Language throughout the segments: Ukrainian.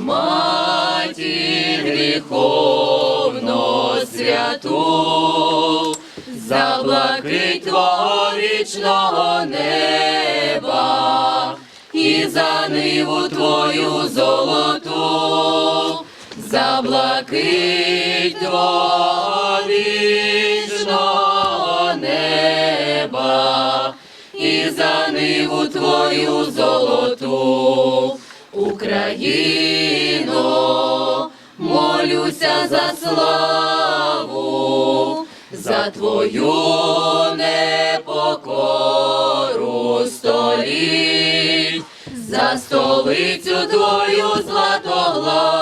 матір гріховно святу, за блакить твого вічного неба і за ниву твою золоту, за блакить твого вічного неба і за ниву твою золоту, Україно, молюся за славу, за твою непокору століть, за столицю твою златоглаву,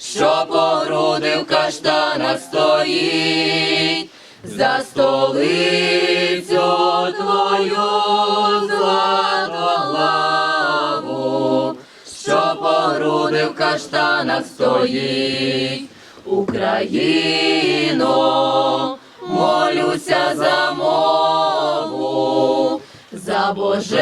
що по груди стоїть, за столицю твою груди в каштанах стоїть. Україно, молюся за мову, за божественну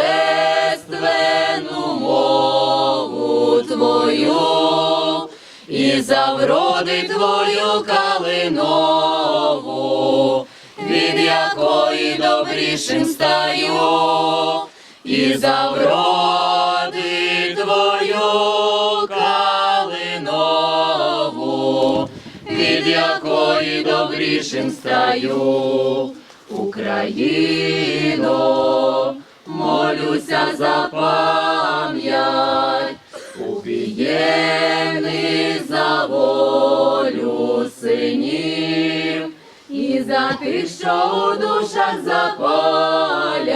мову твою і за вроди твою калинову, від якої добрішим стаю, і за вроди добрішим стаю. Україно, молюся за пам'ять, убієний за волю синів, і за тих, що у душах запалять,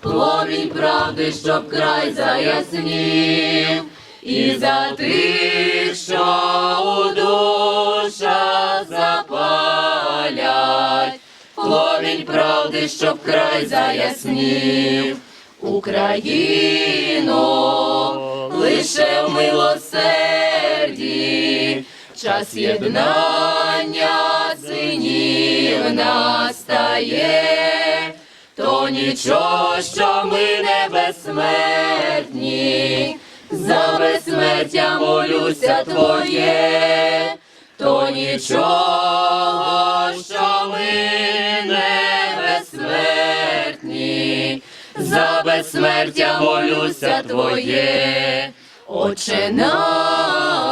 пломінь правди, щоб край заяснів, і за тих, що у душах запалять, пломінь правди, щоб край заяснів. Україно, лише в милосерді, час єднання синів настає, то нічого, що ми не безсмертні, за безсмертя молюся твоє, то нічого, що ми не безсмертні, за безсмертя молюся твоє, Отче наш,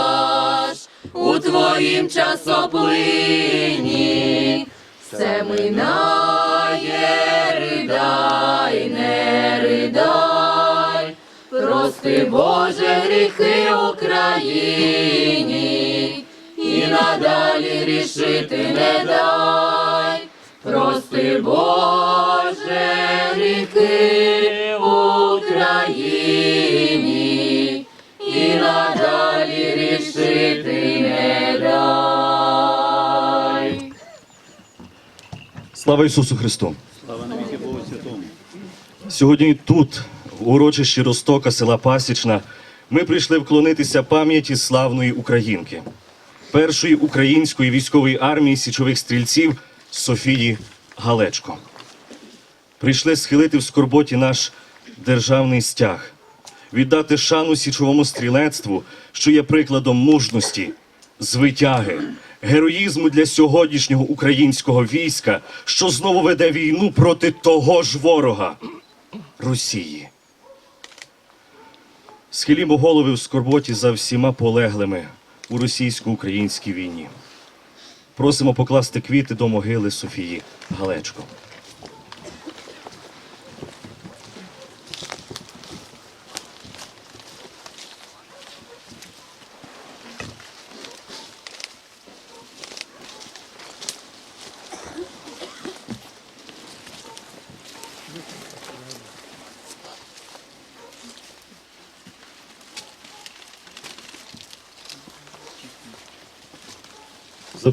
у твоїм часоплині, все минає, ридай, не ридай, прости, Боже, гріхи Україні, і надалі рішити не дай. Прости, Боже, гріхи Україні, і надалі рішити не дай. Слава Ісусу Христу! Слава навіки Богу Святому! Сьогодні тут, в урочищі Ростока, села Пасічна, ми прийшли вклонитися пам'яті славної українки, першої української військової армії січових стрільців Софії Галечко. Прийшли схилити в скорботі наш державний стяг, віддати шану січовому стрілецтву, що є прикладом мужності, звитяги, героїзму для сьогоднішнього українського війська, що знову веде війну проти того ж ворога Росії. Схилімо голови в скорботі за всіма полеглими у російсько-українській війні. Просимо покласти квіти до могили Софії Галечко.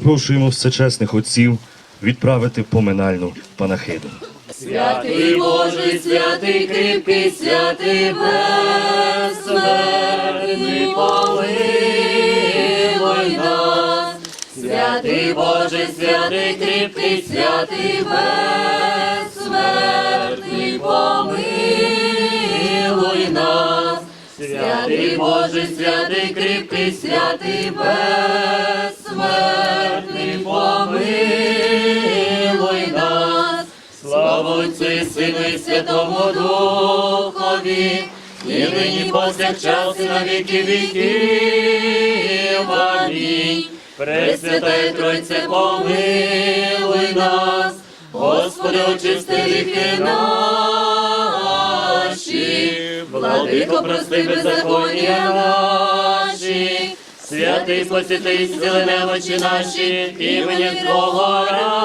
Запрошуємо всечесних отців відправити поминальну панахиду. Святий Божий, святий кріпкий, святий безсмертний, помилуй нас, святий Боже, святий кріпкий, святий безсмертний, помилуй нас. Святий Боже, святий кріпкий, святий безсмертний, помилуй нас. Отцю і Сину і Святому Духові, і нині повсякчас і на віки віків. Амінь. Пресвятая Тройце, помилуй нас, Господи, очисти гріхи наші, владико, прости беззаконня наші, святий спаситель, зціли немочі наші, імені Твого ради.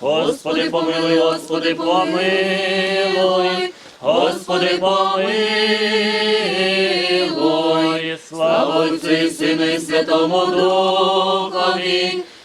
Господи, помилуй, Господи, помилуй, Господи, помилуй, слава Отцю і Сину і Святому Духові,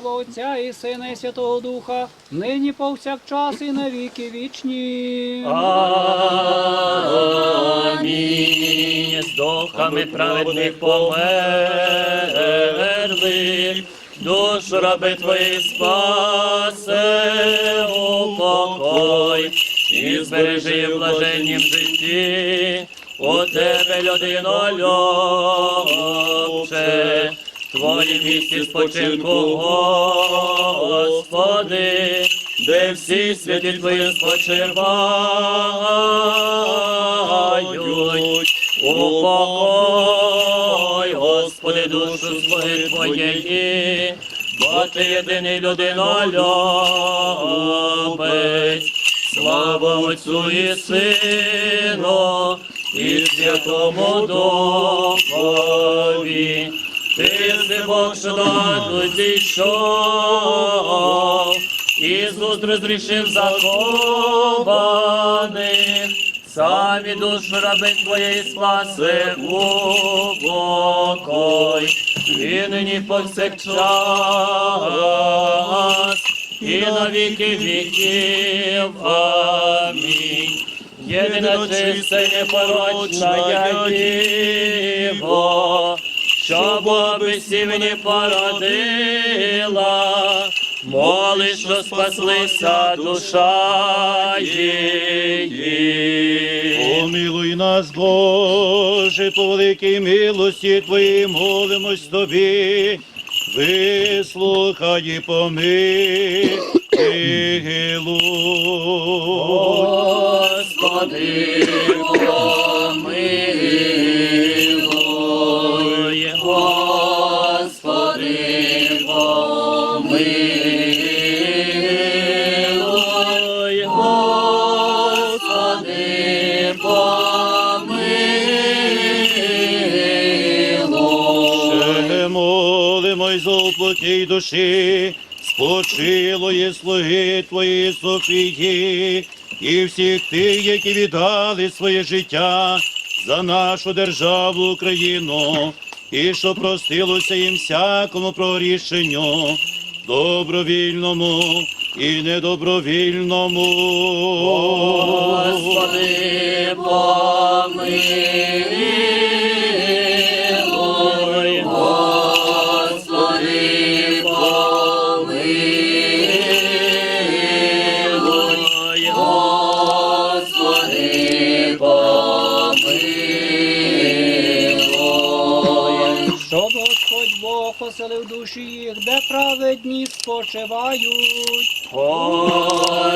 Слава Отця, і Сина, і Святого Духа, нині повсякчас і на віки вічні. Амінь. З духами праведних померлих, душу раби твої спасе упокой, і збережи в блаженнім житті, у тебе людино любче, Твоє місці спочинку, Господи, де всі святі Твої спочивають. Упокой, Господи, душу свої Твоєї, бо Ти єдиний людинолюбець. Слава Отцю і Сину, і Святому Духові. Ти си Бог, що до зійшов, Ісус розрішив закованих, самі душу раби твоєї спаси у покой, і нині повсякчас, і на віки віків. Амінь. Єдина чиста і непорочна Діво, що Бога мені породила, моли, що спаслися душа її. Помилуй нас, Боже, по великій милості Твоїй молимось Тобі, вислухай і помилуй. Душі, спочилої слуги Твої Софії, і всіх тих, які віддали своє життя за нашу державу Україну, і що простилося їм всякому прорішенню, добровільному і недобровільному. Господи, помилуй, Бог в душі їх, де праведні спочивають. Господи,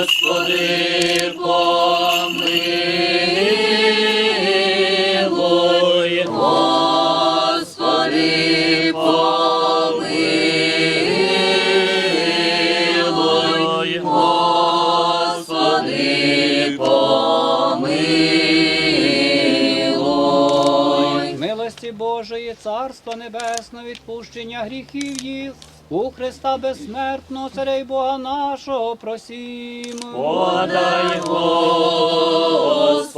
Божої, Царства Небесного, відпущення гріхів їх. У Христа безсмертного, Царя й Бога нашого, просімо. Подай, Господи,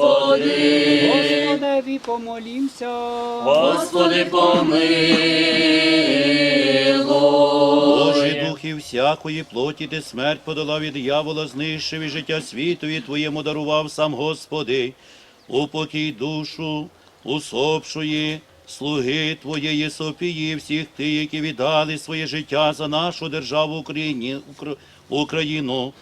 Господеві помолімся. Господи, помилуй. Божий дух і всякої плоті ти смерть подолав і диявола знищив і життя світові твоєму дарував сам Господи. Упокій душу усопшої, слуги Твоєї Софії, всіх ти, які віддали своє життя за нашу державу Україні, Україну.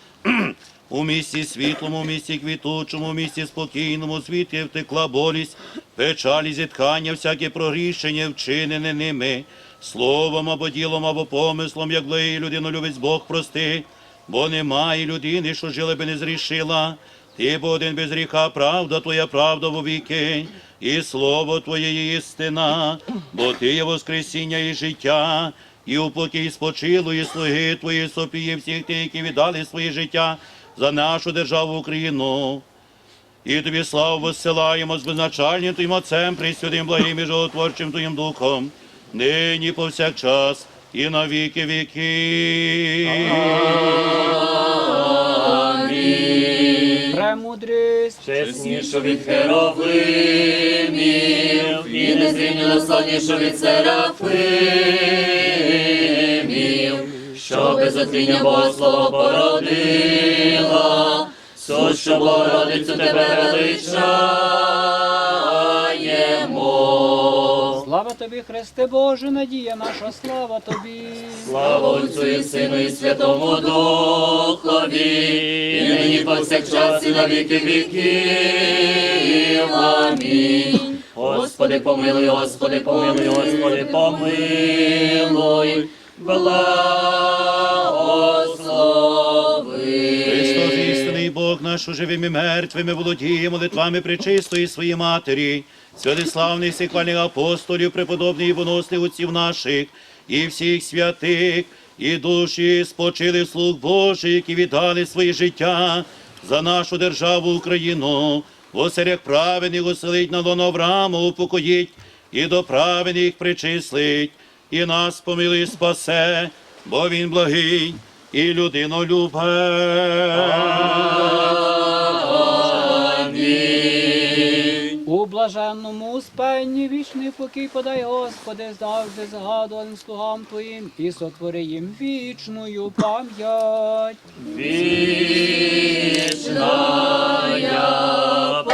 У місті світлому, у місті квітучому, у місті спокійному, звідки втекла болість, печалі, зіткання, всяке прогрішення, вчинене ними, словом або ділом, або помислом, як людину любить Бог прости, бо немає людини, що жила би не зрішила. Ти бо один без гріха, правда твоя правда вовіки, і слово Твоє істина, бо Ти є воскресіння і життя, і упокій спочилої слуги Твої Софії, всіх тих, які віддали своє життя за нашу державу Україну. І тобі славу посилаємо з безначальним Твоїм Отцем, Пресвятим благим і животворчим Твоїм Духом, нині повсякчас і на віки віки. Премудрість. Чеснішу від херовимів, і незрівню насладнішу від серафимів, що без отління Бога слово породила, сущу Богородицю тебе величаємо. Слава тобі, Христе Боже, надія наша, слава тобі. Слава Отцю і Сину і Святому Духові, і нині повсякчас і на віки віків. Амінь. Господи, помилуй, Господи, помилуй, Господи, помилуй, благослови. Істинний Бог наш, у живим і мертвим, і володіє молитвами пречистої своєї матері, святиславних сихвальних апостолів, преподобних і воносних отців наших, і всіх святих, і душі спочили слуг Божий, які віддали своє життя за нашу державу Україну. В оселях праведних оселить на лоно Авраама, упокоїть, і до праведних причислить, і нас помилуй спасе, бо він благий і людину У блаженному успенні вічний покій подай, Господи, завжди згадуваним слугам Твоїм і сотвори їм вічною пам'ять. Вічная пам'ять,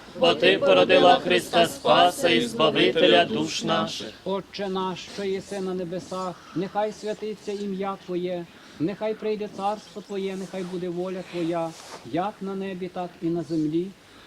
бо ти породила Христа Спаса і Збавителя душ наших. Отче наш, що єси на небесах, нехай святиться ім'я Твоє, нехай прийде царство Твоє, нехай буде воля Твоя, як на небі, так і на землі.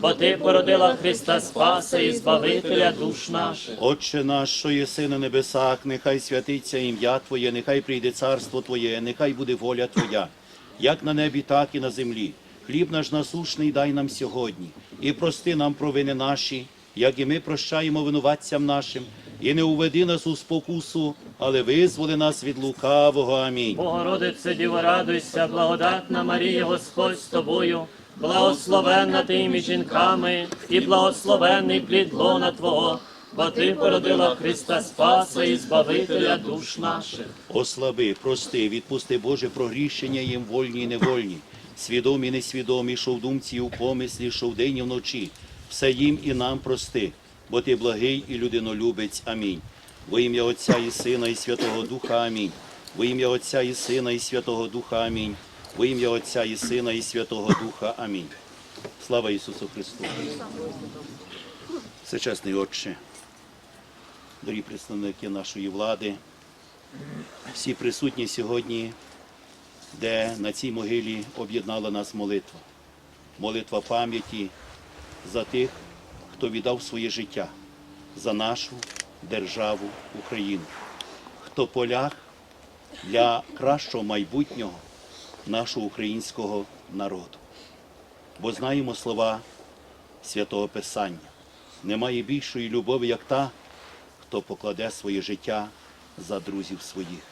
бо ти породила Христа Спаса і Збавителя душ наших. Отче наш, що єси на небесах, нехай святиться ім'я Твоє, нехай прийде царство Твоє, нехай буде воля Твоя, як на небі, так і на землі. Хліб наш насушний дай нам сьогодні, і прости нам провини наші, як і ми прощаємо винуватцям нашим, і не уведи нас у спокусу, але визволи нас від лукавого. Амінь. Богородице, Діво, радуйся, благодатна Марія, Господь з тобою, благословенна ти між жінками, і благословенний плід лона Твого, бо ти породила Христа Спаса і Збавителя душ наших. Ослаби, прости, відпусти Боже прогріщення їм вольні і невольні, свідомі і несвідомі, що в думці і у помислі, що вдень і вночі. Все їм і нам прости, бо ти благий і людинолюбець. Амінь. Во ім'я Отця і Сина, і Святого Духа. Амінь. Во ім'я Отця і Сина, і Святого Духа. Амінь. Во ім'я Отця і Сина, і Святого Духа. Амінь. Слава Ісусу Христу. Всечесний Отче, дорогі представники нашої влади, всі присутні сьогодні, де на цій могилі об'єднала нас молитва. Молитва пам'яті за тих, хто віддав своє життя за нашу державу Україну, хто полях для кращого майбутнього нашого українського народу. Бо знаємо слова святого Писання. Немає більшої любові, як та, хто покладе своє життя за друзів своїх.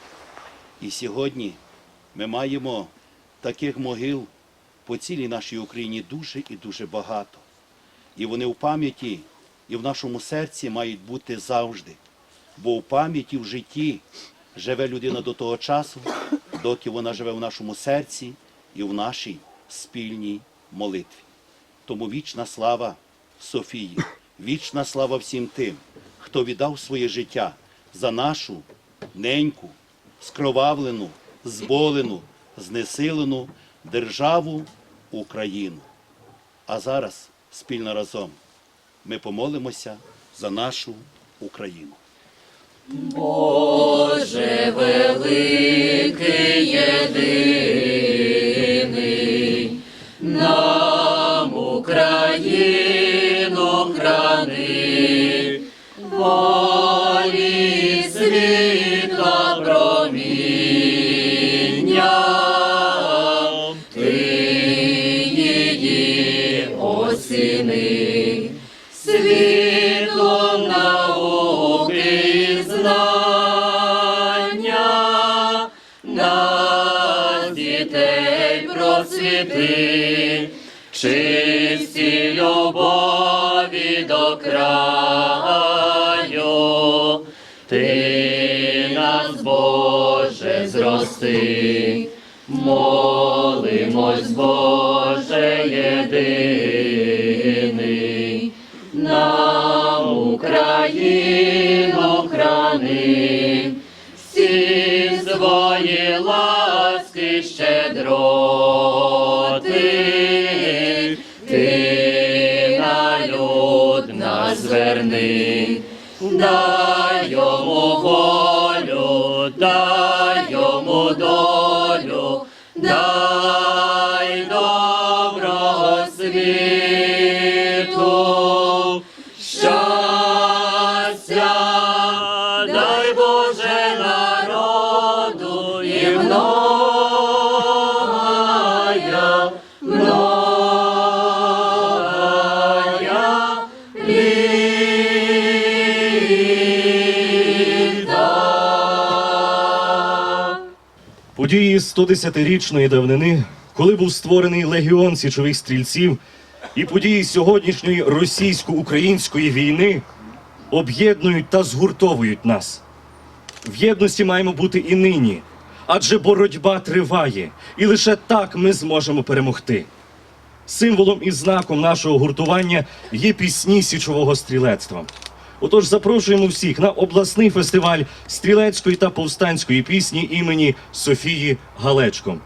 І сьогодні ми маємо таких могил по цілій нашій Україні дуже і дуже багато. І вони в пам'яті і в нашому серці мають бути завжди. Бо в пам'яті в житті живе людина до того часу, доки вона живе в нашому серці і в нашій спільній молитві. Тому вічна слава Софії, вічна слава всім тим, хто віддав своє життя за нашу неньку, скровавлену, зболену, знесилену державу Україну. А зараз спільно разом ми помолимося за нашу Україну. Україну дітей просвіти, чисті любові до краю, ти нас, Боже, зрости, молимось, Боже єдиний, нам Україну храни, щедроти, ти на люд нас зверни, Події 110-річної давнини, коли був створений легіон січових стрільців, і події сьогоднішньої російсько-української війни об'єднують та згуртовують нас. В єдності маємо бути і нині, адже боротьба триває, і лише так ми зможемо перемогти. Символом і знаком нашого гуртування є пісні січового стрілецтва. Отож, запрошуємо всіх на обласний фестиваль стрілецької та повстанської пісні імені Софії Галечко.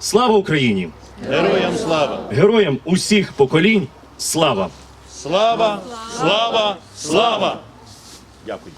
Слава Україні! Героям слава! Героям усіх поколінь! Слава! Слава! Слава! Слава! Дякую.